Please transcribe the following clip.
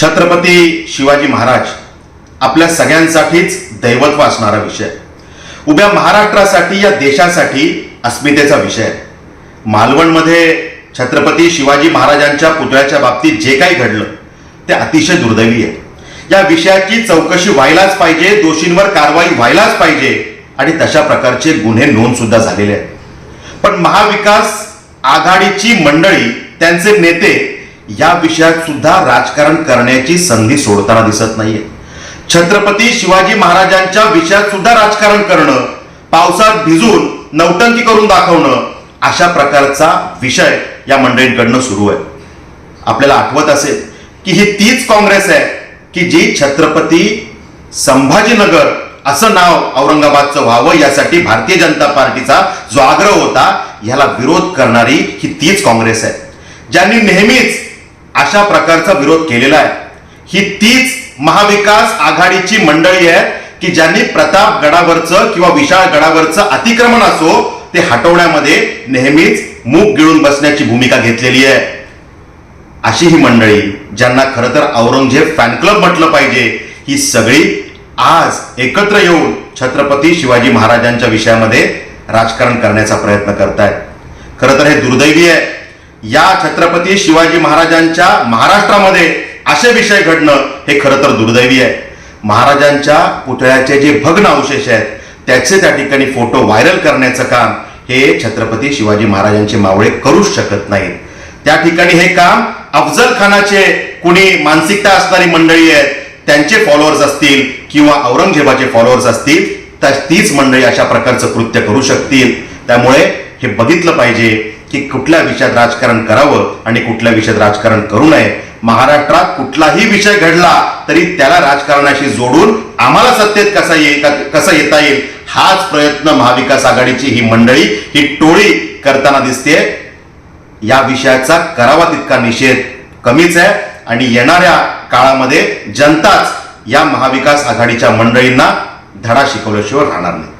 छत्रपती शिवाजी महाराज आपल्या सगळ्यांसाठीच दैवत्व असणारा विषय. उभ्या महाराष्ट्रासाठी या देशासाठी अस्मितेचा विषय. मालवणमध्ये छत्रपती शिवाजी महाराजांच्या पुतळ्याच्या बाबतीत जे काही घडलं ते अतिशय दुर्दैवी आहे. या विषयाची चौकशी व्हायलाच पाहिजे दोषींवर कारवाई व्हायलाच पाहिजे आणि तशा प्रकारचे गुन्हे नोंद सुद्धा झालेले आहेत. पण महाविकास आघाडीची मंडळी त्यांचे नेते या विषयात सुद्धा राजकारण करण्याची संधी सोडताना दिसत नाहीये. छत्रपती शिवाजी महाराजांच्या विषयात सुद्धा राजकारण करणं पावसात भिजून नौटंकी करून दाखवणं अशा प्रकारचा विषय या मंडळींकडनं सुरू आहे. आपल्याला आठवत असेल की ही तीच काँग्रेस आहे की जी छत्रपती संभाजीनगर असं नाव औरंगाबादचं व्हावं यासाठी भारतीय जनता पार्टीचा जो आग्रह होता ह्याला विरोध करणारी ही तीच काँग्रेस आहे. ज्यांनी नेहमीच अशा प्रकारचा विरोध केलेला आहे. ही तीच महाविकास आघाडीची मंडळी आहे की ज्यांनी प्रताप गडावरचं किंवा विशाळ गडावरचं अतिक्रमण असो ते हटवण्यामध्ये नेहमीच मूग गिळून बसण्याची भूमिका घेतलेली आहे. अशी ही मंडळी ज्यांना खरं तर औरंगजेब फॅन क्लब म्हटलं पाहिजे ही सगळी आज एकत्र येऊन छत्रपती शिवाजी महाराजांच्या विषयामध्ये राजकारण करण्याचा प्रयत्न करतायत. खरं तर हे दुर्दैवी आहे. या छत्रपती शिवाजी महाराजांच्या महाराष्ट्रामध्ये असे विषय घडणं हे खरं तर दुर्दैवी आहे. महाराजांच्या पुतळ्याचे जे भग्न अवशेष आहेत त्याचे त्या ठिकाणी फोटो व्हायरल करण्याचं काम हे छत्रपती शिवाजी महाराजांचे मावळे करूच शकत नाहीत. त्या ठिकाणी हे काम अफजल खानाचे कुणी मानसिकता असणारी मंडळी आहेत त्यांचे फॉलोअर्स असतील किंवा औरंगजेबाचे फॉलोअर्स असतील तर तीच मंडळी अशा प्रकारचं कृत्य करू शकतील. त्यामुळे हे बघितलं पाहिजे की कुठल्या विषयात राजकारण करावं आणि कुठल्या विषयात राजकारण करू नये. महाराष्ट्रात कुठलाही विषय घडला तरी त्याला राजकारणाशी जोडून आम्हाला सत्तेत कसा येईल कसा येता येईल हाच प्रयत्न महाविकास आघाडीची ही मंडळी ही टोळी करताना दिसते. या विषयाचा करावा तितका निषेध कमीच आहे आणि येणाऱ्या काळामध्ये जनताच या महाविकास आघाडीच्या मंडळींना धडा शिकवल्याशिवाय राहणार नाही.